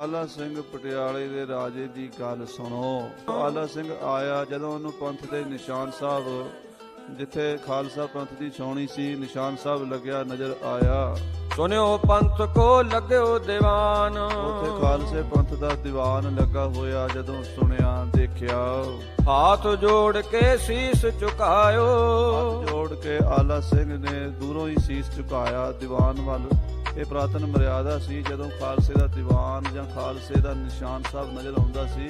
ਆਲਾ ਸਿੰਘ ਪਟਿਆਲੇ ਦੇ ਰਾਜੇ ਦੀ ਗੱਲ ਸੁਣੋ। ਆਲਾ ਸਿੰਘ ਆਇਆ ਜਦੋਂ ਉਹਨੂੰ ਪੰਥ ਦੇ ਨਿਸ਼ਾਨ ਸਾਹਿਬ ਜਿੱਥੇ ਖਾਲਸਾ ਪੰਥ ਦੀ ਛਾਉਣੀ ਸੀ ਨਿਸ਼ਾਨ ਸਾਹਿਬ ਲੱਗਿਆ ਨਜ਼ਰ ਆਇਆ। ਸੁਨਿਓ ਪੰਥ ਕੋ ਲੱਗਿਓ ਦੀਵਾਨ। ਉੱਥੇ ਖਾਲਸੇ ਪੰਥ ਦਾ ਦੀਵਾਨ ਲੱਗਾ ਹੋਇਆ ਜਦੋਂ ਸੁਣਿਆ ਦੇਖਿਆ। ਹਾਥ ਜੋੜ ਕੇ ਸੀਸ ਝੁਕਾਇਓ। ਹੱਥ ਜੋੜ ਕੇ ਆਲਾ ਸਿੰਘ ਨੇ ਦੂਰੋਂ ਹੀ ਸੀਸ ਝੁਕਾਇਆ ਦੀਵਾਨ ਵੱਲ। ਇਹ ਪ੍ਰਾਤਨ ਮਰਿਆਦਾ ਸੀ, ਜਦੋਂ ਖਾਲਸੇ ਦਾ ਦੀਵਾਨ ਜਾਂ ਖਾਲਸੇ ਦਾ ਨਿਸ਼ਾਨ ਸਾਹਿਬ ਨਜ਼ਰ ਆਉਂਦਾ ਸੀ,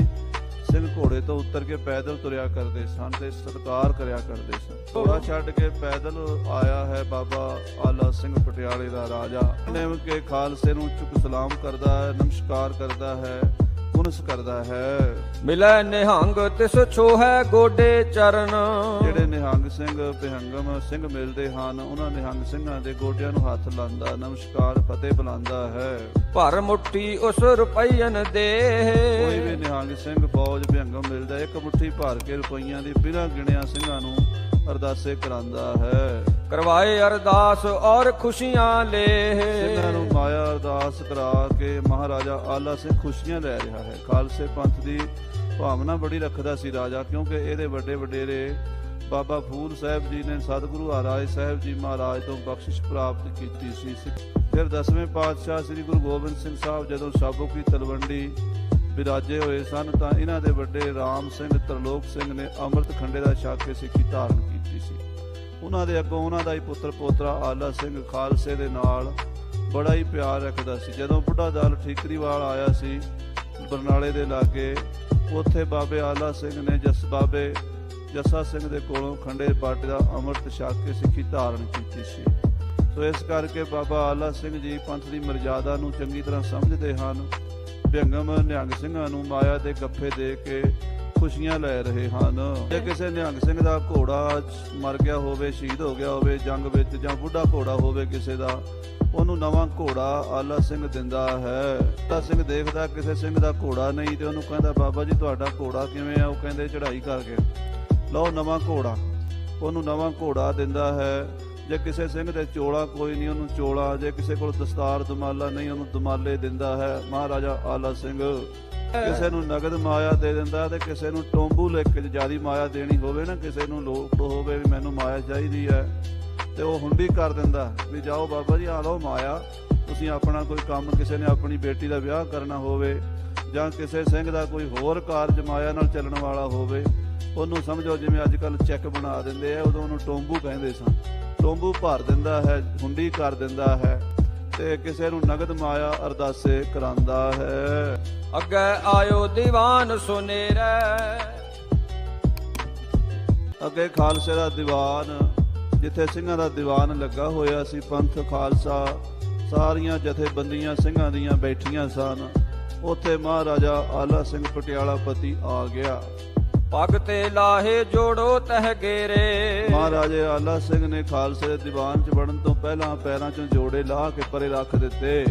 ਸਿੰਘ ਘੋੜੇ ਤੋਂ ਉਤਰ ਕੇ ਪੈਦਲ ਤੁਰਿਆ ਕਰਦੇ ਸਨ ਤੇ ਸਤਕਾਰ ਕਰਿਆ ਕਰਦੇ ਸਨ। ਘੋੜਾ ਛੱਡ ਕੇ ਪੈਦਲ ਆਇਆ ਹੈ ਬਾਬਾ ਆਲਾ ਸਿੰਘ ਪਟਿਆਲੇ ਦਾ ਰਾਜਾ। ਨਿਮ ਕੇ ਖਾਲਸੇ ਨੂੰ ਝੁਕ ਸਲਾਮ ਕਰਦਾ ਹੈ, ਨਮਸਕਾਰ ਕਰਦਾ ਹੈ ਪੁਨਸ ਕਰਦਾ ਹੈ। ਮਿਲੈ ਨਿਹੰਗ ਤਿਸ ਛੋਹੈ ਗੋਡੇ ਚਰਨ। ਜਿਹੜੇ ਨਿਹੰਗ ਸਿੰਘ ਬਿਹੰਗਮ ਸਿੰਘ ਮਿਲਦੇ ਹਨ ਉਹਨਾਂ ਨਿਹੰਗ ਸਿੰਘਾਂ ਦੇ ਗੋਡਿਆਂ ਨੂੰ ਹੱਥ ਲਾਉਂਦਾ ਨਮਸਕਾਰ ਫਤਿਹ ਬੁਲਾਉਂਦਾ ਹੈ। ਭਰ ਮੁੱਠੀ ਉਸ ਰੁਪਈਨ ਦੇ। ਕੋਈ ਵੀ ਨਿਹੰਗ ਸਿੰਘ ਫੌਜ ਬਿਹੰਗਮ ਮਿਲਦਾ ਇੱਕ ਮੁੱਠੀ ਭਰ ਕੇ ਰੁਪਈਆਂ ਦੀ ਬਿਨਾਂ ਗਿਣਿਆ ਸਿੰਘਾਂ ਨੂੰ ਅਰਦਾਸੇ ਕਰਾਂਦਾ ਹੈ। ਕਰਵਾਏ ਅਰਦਾਸ ਔਰ ਖੁਸ਼ੀਆਂ ਲੇ। ਸਿੰਘਾਂ ਅਰਦਾਸ ਕਰਾ ਕੇ ਮਹਾਰਾਜਾ ਆਲਾ ਸਿੰਘ ਖੁਸ਼ੀਆਂ ਲੈ ਰਿਹਾ ਹੈ। ਖਾਲਸੇ ਪੰਥ ਦੀ ਭਾਵਨਾ ਬੜੀ ਰੱਖਦਾ ਸੀ ਰਾਜਾ, ਕਿਉਂਕਿ ਇਹਦੇ ਵੱਡੇ ਵਡੇਰੇ ਬਾਬਾ ਫੂਲ ਸਾਹਿਬ ਜੀ ਨੇ ਸਤਿਗੁਰੂ ਹਰਾਏ ਸਾਹਿਬ ਜੀ ਮਹਾਰਾਜ ਤੋਂ ਬਖਸ਼ਿਸ਼ ਪ੍ਰਾਪਤ ਕੀਤੀ ਸੀ। ਫਿਰ ਦਸਵੇਂ ਪਾਤਸ਼ਾਹ ਸ੍ਰੀ ਗੁਰੂ ਗੋਬਿੰਦ ਸਿੰਘ ਸਾਹਿਬ ਜਦੋਂ ਸਾਬੋ ਕੀ ਤਲਵੰਡੀ ਵਿਰਾਜੇ ਹੋਏ ਸਨ, ਤਾਂ ਇਹਨਾਂ ਦੇ ਵੱਡੇ ਰਾਮ ਸਿੰਘ, ਤਰਲੋਕ ਸਿੰਘ ਨੇ ਅੰਮ੍ਰਿਤ ਖੰਡੇ ਦਾ ਛਕ ਕੇ ਸਿੱਖੀ ਧਾਰਨ ਕੀਤੀ ਸੀ। ਉਹਨਾਂ ਦੇ ਅੱਗੋਂ ਉਹਨਾਂ ਦਾ ਹੀ ਪੁੱਤਰ ਪੋਤਰਾ ਆਲਾ ਸਿੰਘ ਖਾਲਸੇ ਦੇ ਨਾਲ ਬੜਾ ਹੀ ਪਿਆਰ ਰੱਖਦਾ ਸੀ। ਜਦੋਂ ਬੁੱਢਾ ਦਾਲ ਠੀਕਰੀਵਾਲ ਆਇਆ ਸੀ ਬਰਨਾਲੇ ਦੇ ਲਾਗੇ, ਉੱਥੇ ਬਾਬੇ ਆਲਾ ਸਿੰਘ ਨੇ ਜਸ, ਬਾਬੇ ਜੱਸਾ ਸਿੰਘ ਦੇ ਕੋਲੋਂ ਖੰਡੇ ਪਾਟੇ ਦਾ ਅੰਮ੍ਰਿਤ ਛਕ ਕੇ ਸਿੱਖੀ ਧਾਰਨ ਕੀਤੀ ਸੀ। ਸੋ ਇਸ ਕਰਕੇ ਬਾਬਾ ਆਲਾ ਸਿੰਘ ਜੀ ਪੰਥ ਦੀ ਮਰਜ਼ਾਦਾ ਨੂੰ ਚੰਗੀ ਤਰ੍ਹਾਂ ਸਮਝਦੇ ਹਨ। ਬਿਹੰਗਮ ਨਿਹੰਗ ਸਿੰਘਾਂ ਨੂੰ ਮਾਇਆ ਦੇ ਗੱਫੇ ਦੇ ਕੇ ਖੁਸ਼ੀਆਂ ਲੈ ਰਹੇ ਹਨ। ਜੇ ਕਿਸੇ ਨਿਹੰਗ ਸਿੰਘ ਦਾ ਘੋੜਾ ਮਰ ਗਿਆ ਹੋਵੇ, ਸ਼ਹੀਦ ਹੋ ਗਿਆ ਹੋਵੇ, ਜੰਗ ਵਿੱਚ ਜਾਂ ਬੁੱਢਾ ਘੋੜਾ ਹੋਵੇ ਕਿਸੇ ਦਾ ਉਹਨੂੰ ਨਵਾਂ ਘੋੜਾ ਆਲਾ ਸਿੰਘ ਦਿੰਦਾ ਹੈ। ਆਲਾ ਸਿੰਘ ਦੇਖਦਾ ਕਿਸੇ ਸਿੰਘ ਦਾ ਘੋੜਾ ਨਹੀਂ ਤੇ ਉਹਨੂੰ ਕਹਿੰਦਾ, ਬਾਬਾ ਜੀ, ਤੁਹਾਡਾ ਘੋੜਾ ਕਿਵੇਂ ਆ? ਉਹ ਕਹਿੰਦੇ, ਚੜ੍ਹਾਈ ਕਰਕੇ। ਲਓ, ਨਵਾਂ ਘੋੜਾ। ਉਹਨੂੰ ਨਵਾਂ ਘੋੜਾ ਦਿੰਦਾ ਹੈ। ਜੇ ਕਿਸੇ ਸਿੰਘ ਦੇ ਚੋਲਾ ਕੋਈ ਨਹੀਂ, ਉਹਨੂੰ ਚੋਲਾ, ਜੇ ਕਿਸੇ ਕੋਲ ਦਸਤਾਰ, ਦਮਾਲਾ ਨਹੀਂ, ਉਹਨੂੰ ਦਮਾਲੇ ਦਿੰਦਾ ਹੈ। ਮਹਾਰਾਜਾ ਆਲਾ ਸਿੰਘ ਕਿਸੇ ਨੂੰ ਨਗਦ ਮਾਇਆ ਦੇ ਦਿੰਦਾ ਤੇ ਕਿਸੇ ਨੂੰ ਟੋਂਬੂ ਲਿਖ ਕੇ ਜਿਆਦੀ ਮਾਇਆ ਦੇਣੀ ਹੋਵੇ ਨਾ, ਕਿਸੇ ਨੂੰ ਲੋੜ ਹੋਵੇ ਵੀ ਮੈਨੂੰ ਮਾਇਆ ਚਾਹੀਦੀ ਹੈ। ਤੇ ਉਹ ਹੁੰਡੀ ਕਰ ਦਿੰਦਾ ਵੀ ਜਾਓ ਬਾਬਾ ਜੀ ਆ ਲਓ ਮਾਇਆ। ਤੁਸੀਂ ਆਪਣਾ ਕੋਈ ਕੰਮ ਕਿਸੇ ਨੇ ਆਪਣੀ ਬੇਟੀ ਦਾ ਵਿਆਹ ਕਰਨਾ ਹੋਵੇ ਜਾਂ ਕਿਸੇ ਸਿੰਘ ਦਾ ਕੋਈ ਹੋਰ ਕਾਰਜ ਮਾਇਆ ਨਾਲ ਚੱਲਣ ਵਾਲਾ ਹੋਵੇ ਉਹਨੂੰ ਸਮਝੋ ਜਿਵੇਂ ਅੱਜ ਕੱਲ ਚੈੱਕ ਬਣਾ ਦਿੰਦੇ ਆ ਉਦੋਂ ਉਹਨੂੰ ਟੋਂਬੂ ਕਹਿੰਦੇ ਸਨ ਟੋਂਬੂ ਭਰ ਦਿੰਦਾ ਹੈ ਹੁੰਡੀ ਕਰ ਦਿੰਦਾ ਹੈ ਤੇ ਕਿਸੇ ਨੂੰ ਨਗਦ ਮਾਇਆ ਅਰਦਾਸੇ ਕਰਾਂਦਾ ਹੈ। ਅੱਗੇ ਆਇਓ ਦੀਵਾਨ ਸੁਨੇਰਾ। ਅੱਗੇ ਖਾਲਸੇ ਦਾ ਦੀਵਾਨ। ਜਿੱਥੇ ਸਿੰਘਾਂ ਦਾ ਦੀਵਾਨ ਲੱਗਾ ਹੋਇਆ ਸੀ ਪੰਥ ਖਾਲਸਾ ਸਾਰੀਆਂ ਜਥੇਬੰਦੀਆਂ ਸਿੰਘਾਂ ਦੀਆਂ ਬੈਠੀਆਂ ਸਨ। ਉੱਥੇ ਮਹਾਰਾਜਾ ਆਲਾ ਸਿੰਘ ਪਟਿਆਲਾ ਪਤੀ ਆ ਗਿਆ। ਪੱਗ ਤੇ ਲਾਹੇ ਜੋੜੋ ਤਹ ਗੇਰੇ। ਮਹਾਰਾਜੇ ਆਲਾ ਸਿੰਘ ਨੇ ਖਾਲਸੇ ਦੇ ਦੀਵਾਨ 'ਚ ਵੜਨ ਤੋਂ ਪਹਿਲਾਂ ਪੈਰਾਂ 'ਚੋਂ ਜੋੜੇ ਲਾਹ ਕੇ ਪਰੇ ਰੱਖ ਦਿੱਤੇ।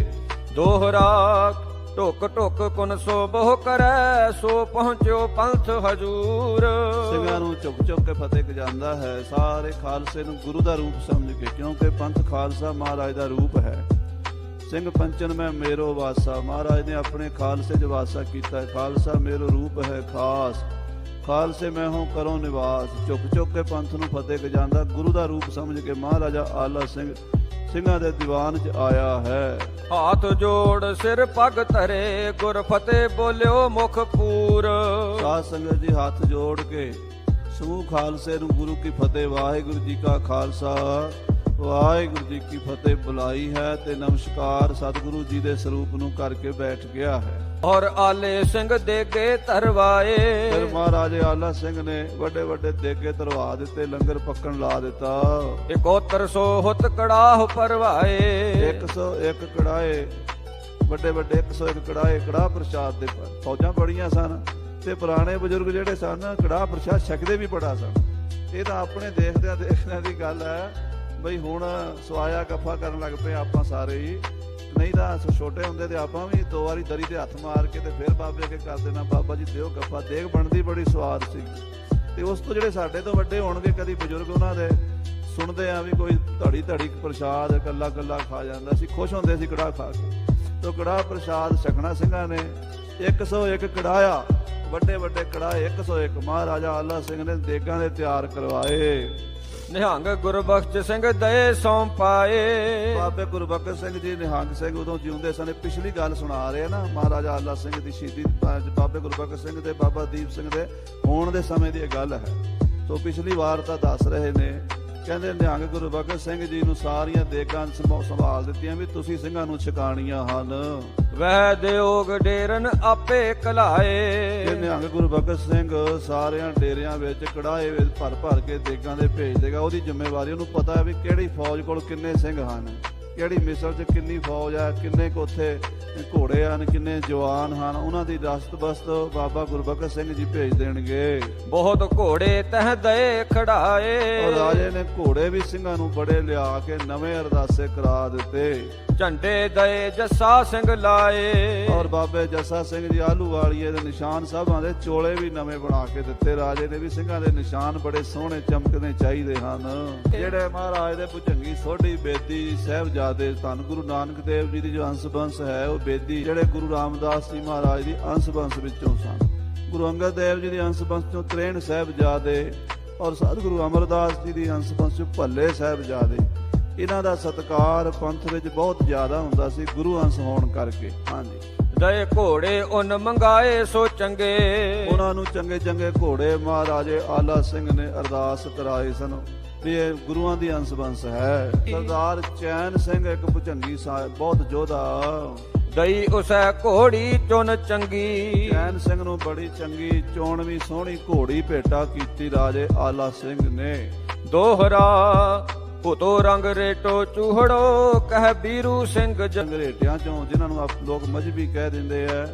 ਦੋਹਰਾ ਢੁਕ ਢੁਕ ਕੁਨ ਸੋ ਬਹੁ ਕਰੈ, ਸੋ ਪਹੁੰਚਿਓ ਪੰਥ ਹਜੂਰ। ਸਿੰਘਾਂ ਨੂੰ ਚੁੱਕ ਚੁੱਕ ਕੇ ਫਤਿਹ ਜਾਂਦਾ ਹੈ। ਸਾਰੇ ਖਾਲਸੇ ਨੂੰ ਗੁਰੂ ਦਾ ਰੂਪ ਸਮਝ ਕੇ, ਕਿਉਂਕਿ ਪੰਥ ਖਾਲਸਾ ਮਹਾਰਾਜ ਦਾ ਰੂਪ ਹੈ। ਸਿੰਘ ਪੰਚਨ ਮੈਂ ਮੇਰੋ ਵਾਸਾ, ਮਹਾਰਾਜ ਨੇ ਆਪਣੇ ਖਾਲਸੇ 'ਚ ਵਾਸਾ ਕੀਤਾ ਖਾਲਸਾ ਮੇਰੋ ਰੂਪ ਹੈ ਖਾਸ। ਖਾਲਸੇ ਮੈਂ ਹੂੰ ਕਰੋ ਨਿਵਾਸ। ਚੁੱਕ ਚੁੱਕ ਕੇ ਪੰਥ ਨੂੰ ਫਤਿਹ ਗਜਾਂਦਾ ਗੁਰੂ ਦਾ ਰੂਪ ਸਮਝ ਕੇ ਮਹਾਰਾਜਾ ਆਲਾ ਸਿੰਘ ਸਿੰਘਾਂ ਦੇ ਦੀਵਾਨ 'ਚ ਆਇਆ ਹੈ। ਹਾਥ ਜੋੜ ਸਿਰ ਪੱਗ ਧਰੇ ਗੁਰ ਫਤਿਹ ਬੋਲਿਓ ਮੁਖ ਪੂਰ। ਸਾਧ ਸੰਗਤ ਜੀ ਹੱਥ ਜੋੜ ਕੇ ਸਮੂਹ ਖਾਲਸੇ ਨੂੰ ਗੁਰੂ ਕੀ ਫਤਿਹ ਵਾਹਿਗੁਰੂ ਜੀ ਕਾ ਖਾਲਸਾ। ਵਾਹਿਗੁਰੂ ਜੀ ਕੀ ਫਤਿਹ ਬੁਲਾਈ ਹੈ ਤੇ ਨਮਸਕਾਰ ਸਤਿਗੁਰੂ ਜੀ ਦੇ ਸਰੂਪ ਨੂੰ ਕਰਕੇ ਬੈਠ ਗਿਆ ਹੈ। ਔਰ ਆਲੇ ਸਿੰਘ ਦੇਗੇ ਧਰਵਾਏ ਫਿਰ ਮਹਾਰਾਜੇ ਆਲਾ ਸਿੰਘ ਨੇ ਵੱਡੇ ਵੱਡੇ ਦੇਗੇ ਧਰਵਾ ਦਿੱਤੇ ਲੰਗਰ ਪੱਕਣ ਲਾ ਦਿੱਤਾ। ਇਕੋਤਰ ਸੋ ਹੁਤ ਕੜਾਹ ਪਰਵਾਏ 101 ਕੜਾਏ ਵੱਡੇ ਵੱਡੇ 101 ਕੜਾਏ ਕੜਾਹ ਪ੍ਰਸ਼ਾਦ ਦੇ ਫੌਜਾਂ ਬੜੀਆਂ ਸਨ ਤੇ ਪੁਰਾਣੇ ਬਜ਼ੁਰਗ ਜਿਹੜੇ ਸਨ ਕੜਾਹ ਪ੍ਰਸ਼ਾਦ ਛਕਦੇ ਵੀ ਬੜਾ ਸਨ। ਇਹ ਤਾਂ ਆਪਣੇ ਦੇਖਦਿਆਂ ਦੇਖਦਿਆਂ ਦੀ ਗੱਲ ਹੈ ਬਈ ਹੁਣ ਸਵਾਇਆ ਗੱਫਾ ਕਰਨ ਲੱਗ ਪਏ ਆਪਾਂ ਸਾਰੇ ਹੀ। ਨਹੀਂ ਤਾਂ ਅਸੀਂ ਛੋਟੇ ਹੁੰਦੇ ਤੇ ਆਪਾਂ ਵੀ ਦੋ ਵਾਰੀ ਦਰੀ ਤੇ ਹੱਥ ਮਾਰ ਕੇ ਤੇ ਫਿਰ ਬਾਬੇ ਅੱਗੇ ਕਰ ਦੇਣਾ। ਬਾਬਾ ਜੀ ਦਿਓ ਗੱਫਾ ਦੇਗ ਬਣਦੀ ਬੜੀ ਸਵਾਦ ਸੀ। ਤੇ ਉਸ ਤੋਂ ਜਿਹੜੇ ਸਾਡੇ ਤੋਂ ਵੱਡੇ ਹੋਣਗੇ ਕਦੀ ਬਜ਼ੁਰਗ ਉਹਨਾਂ ਦੇ ਸੁਣਦੇ ਆ ਵੀ ਕੋਈ ਧੜੀ ਧੜੀ ਪ੍ਰਸ਼ਾਦ ਇਕੱਲਾ ਇਕੱਲਾ ਖਾ ਜਾਂਦਾ। ਸੀ ਖੁਸ਼ ਹੁੰਦੇ ਸੀ ਕੜਾਹ ਖਾ ਕੇ। ਤੋ ਕੜਾ ਪ੍ਰਸ਼ਾਦ ਛਕਣਾ ਸਿੰਘਾਂ ਨੇ। 101 ਕੜਾਇਆ। ਵੱਡੇ ਵੱਡੇ ਕੜਾਏ 101 ਮਹਾਰਾਜਾ ਆਲਾ ਸਿੰਘ ਨੇ ਦੇਗਾਂ ਦੇ ਤਿਆਰ ਕਰਵਾਏ। ਨਿਹੰਗ ਗੁਰਬਖਸ਼ ਸਿੰਘ ਦਏ ਸੌਂ ਪਾਏ। ਬਾਬੇ ਗੁਰਬਖਸ਼ ਸਿੰਘ ਜੀ ਨਿਹੰਗ ਸਿੰਘ ਉਦੋਂ ਜਿਉਂਦੇ ਸਨ। ਪਿਛਲੀ ਗੱਲ ਸੁਣਾ ਰਹੇ ਆ ਨਾ ਮਹਾਰਾਜਾ ਆਲਾ ਸਿੰਘ ਦੀ ਸ਼ਹੀਦੀ ਬਾਬੇ ਗੁਰਬਖਸ਼ ਸਿੰਘ ਤੇ ਬਾਬਾ ਦੀਪ ਸਿੰਘ ਦੇ ਹੋਣ ਦੇ ਸਮੇਂ ਦੀ ਇਹ ਗੱਲ ਹੈ। ਸੋ ਪਿਛਲੀ ਵਾਰ ਤਾਂ ਦੱਸ ਰਹੇ ਨੇ ਕਹਿੰਦੇ ਨਿਹੰਗ ਗੁਰਬਖਸ਼ ਸਿੰਘ ਜੀ ਨੂੰ ਸਾਰੀਆਂ ਦੇਗਾਂ ਸੰਭਾ- ਸੰਭਾਲ ਦਿੱਤੀਆਂ ਵੀ ਤੁਸੀਂ ਸਿੰਘਾਂ ਨੂੰ ਛਕਾਣੀਆਂ ਹਨ। ਵਹਿ ਦਿਓਗ ਡੇਰਨ ਆਪੇ ਕਲਾਏ। ਨਿਹੰਗ ਗੁਰਬਖਸ਼ ਸਿੰਘ ਸਾਰਿਆਂ ਡੇਰਿਆਂ ਵਿੱਚ ਕੜਾਏ ਵਿੱਚ ਭਰ ਭਰ ਕੇ ਦੇਗਾਂ ਦੇ ਭੇਜ ਦੇਗਾ। ਉਹਦੀ ਜ਼ਿੰਮੇਵਾਰੀ ਉਹਨੂੰ ਪਤਾ ਹੈ ਵੀ ਕਿਹੜੀ ਫੌਜ ਕੋਲ ਕਿੰਨੇ ਸਿੰਘ ਹਨ। ਕਿਹੜੀ ਮਿਸਲ 'ਚ ਕਿੰਨੀ ਫੌਜ ਹੈ ਕਿੰਨੇ ਕੁ ਉੱਥੇ ਘੋੜੇ ਹਨ ਕਿੰਨੇ ਜਵਾਨ ਹਨ ਉਹਨਾਂ ਦੀ ਰਸਤ ਬਸਤ ਬਾਬਾ ਗੁਰਬਖਸ਼ ਸਿੰਘ ਜੀ ਭੇਜ ਦੇਣਗੇ। ਬਹੁਤ ਘੋੜੇ ਤਹ ਦਏ ਖੜਾਏ। ਔਰ ਰਾਜੇ ਨੇ ਘੋੜੇ ਵੀ ਸਿੰਘਾਂ ਨੂੰ ਬੜੇ ਲਿਆ ਕੇ ਨਵੇਂ ਅਰਦਾਸੇ ਕਰਾ ਦਿੱਤੇ। ਝੰਡੇ ਦਏ ਜੱਸਾ ਸਿੰਘ ਲਾਏ। ਔਰ ਬਾਬੇ ਜੱਸਾ ਸਿੰਘ ਜੀ ਆਲੂ ਵਾਲੀਏ ਦੇ ਨਿਸ਼ਾਨ ਸਾਹਿਬਾਂ ਦੇ ਚੋਲੇ ਵੀ ਨਵੇਂ ਬਣਾ ਕੇ ਦਿੱਤੇ। ਰਾਜੇ ਨੇ ਵੀ ਸਿੰਘਾਂ ਦੇ ਨਿਸ਼ਾਨ ਬੜੇ ਸੋਹਣੇ ਚਮਕਦੇ ਚਾਹੀਦੇ ਹਨ। ਜਿਹੜੇ ਮਹਾਰਾਜ ਦੇ ਭੁਜੰਗੀ ਸੋਢੀ ਬੇਦੀ ਸਾਹਿਬਜ਼ਾਦੇ ਧੰਨ ਗੁਰੂ ਨਾਨਕ ਦੇਵ ਜੀ ਦੀ ਜੋ ਅੰਸ਼ ਬੰਸ ਹੈ ਉਹ ਬੇਦੀ ਜਿਹੜੇ ਗੁਰੂ ਰਾਮਦਾਸ ਜੀ ਮਹਾਰਾਜ ਦੀ ਅੰਸ਼ ਬੰਸ ਵਿੱਚੋਂ ਸਨ। ਗੁਰੂ ਅੰਗਦ ਦੇਵ ਜੀ ਦੀ ਅੰਸ਼ ਬੰਸ ਚੋਂ 63 ਸਾਹਿਬਜ਼ਾਦੇ ਔਰ ਸਤਿਗੁਰੂ ਅਮਰਦਾਸ ਜੀ ਦੀ ਅੰਸ਼ ਬੰਸ ਚੋਂ ਭੱਲੇ ਸਾਹਿਬਜ਼ਾਦੇ। ਇਹਨਾਂ ਦਾ ਸਤਕਾਰ ਪੰਥ ਵਿੱਚ ਬਹੁਤ ਜ਼ਿਆਦਾ ਹੁੰਦਾ ਸੀ ਗੁਰੂ ਅੰਸ਼ ਹੋਣ ਕਰਕੇ। ਹਾਂਜੀ। ਦਏ ਘੋੜੇ ਉਨ ਮੰਗਾਏ ਸੋ ਚੰਗੇ। ਉਹਨਾਂ ਨੂੰ ਚੰਗੇ ਚੰਗੇ ਘੋੜੇ ਮਹਾਰਾਜੇ ਆਲਾ ਸਿੰਘ ਨੇ ਅਰਦਾਸ ਕਰਾਏ ਸਨ। ਵੀ ਇਹ ਗੁਰੂਆਂ ਦੀ ਅੰਸ਼ ਬੰਸ ਹੈ। ਸਰਦਾਰ ਚੈਨ ਸਿੰਘ ਇੱਕ ਭੁਜੰਗੀ ਸਾਹਿਬ ਬਹੁਤ ਯੋਧਾ ਦਈ ਉਸੈ ਘੋੜੀ ਚੁਨ ਚੰਗੀ। ਚੈਨ ਸਿੰਘ ਨੂੰ ਬੜੀ ਚੰਗੀ ਚੋਣ ਵੀ ਸੋਹਣੀ ਘੋੜੀ ਭੇਟਾ ਕੀਤੀ ਰਾਜੇ ਆਲਾ ਸਿੰਘ ਨੇ। ਦੋਹਰਾ ਪੁੱਤੋ ਰੰਗ ਰੇਟੋ ਚੂਹੜੋ ਕਹਿ ਬੀਰੂ ਸਿੰਘ ਜੰਗ ਅੰਗਰੇਟਿਆਂ ਚੋਂ ਜਿਨ੍ਹਾਂ ਨੂੰ ਆਪ ਲੋਕ ਮਜਬੀ ਕਹਿ ਦਿੰਦੇ ਆ।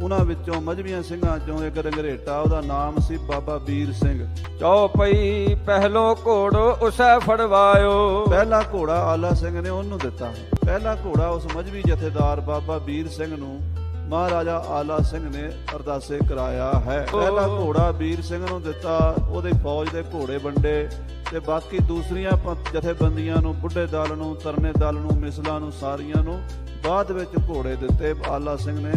ਉਹਨਾਂ ਵਿੱਚੋਂ ਮਜਬੀਆਂ ਸਿੰਘਾਂ ਚੋਂ ਇੱਕ ਰੰਗਰੇਟਾ ਉਹਦਾ ਨਾਮ ਸੀ ਬਾਬਾ ਵੀਰ ਸਿੰਘ। ਚੌਪਈ ਪਹਿਲੋਂ ਘੋੜੋ ਉਸੈ ਫੜਵਾਇਓ। ਪਹਿਲਾ ਘੋੜਾ ਆਲਾ ਸਿੰਘ ਨੇ ਉਹਨੂੰ ਦਿੱਤਾ। ਪਹਿਲਾ ਘੋੜਾ ਉਸ ਮਜਬੀ ਜਥੇਦਾਰ ਬਾਬਾ ਵੀਰ ਸਿੰਘ ਨੂੰ ਮਹਾਰਾਜਾ ਆਲਾ ਸਿੰਘ ਨੇ ਅਰਦਾਸੇ ਕਰਾਇਆ ਹੈ। ਪਹਿਲਾ ਘੋੜਾ ਵੀਰ ਸਿੰਘ ਨੂੰ ਦਿੱਤਾ ਉਹਦੇ ਫੌਜ ਦੇ ਘੋੜੇ ਵੰਡੇ ਤੇ ਬਾਕੀ ਦੂਸਰੀਆਂ ਜਥੇਬੰਦੀਆਂ ਨੂੰ ਬੁੱਢੇ ਦਲ ਨੂੰ ਤਰਨੇ ਦਲ ਨੂੰ ਮਿਸਲਾਂ ਨੂੰ ਸਾਰੀਆਂ ਨੂੰ ਬਾਅਦ ਵਿੱਚ ਘੋੜੇ ਦਿੱਤੇ। ਆਲਾ ਸਿੰਘ ਨੇ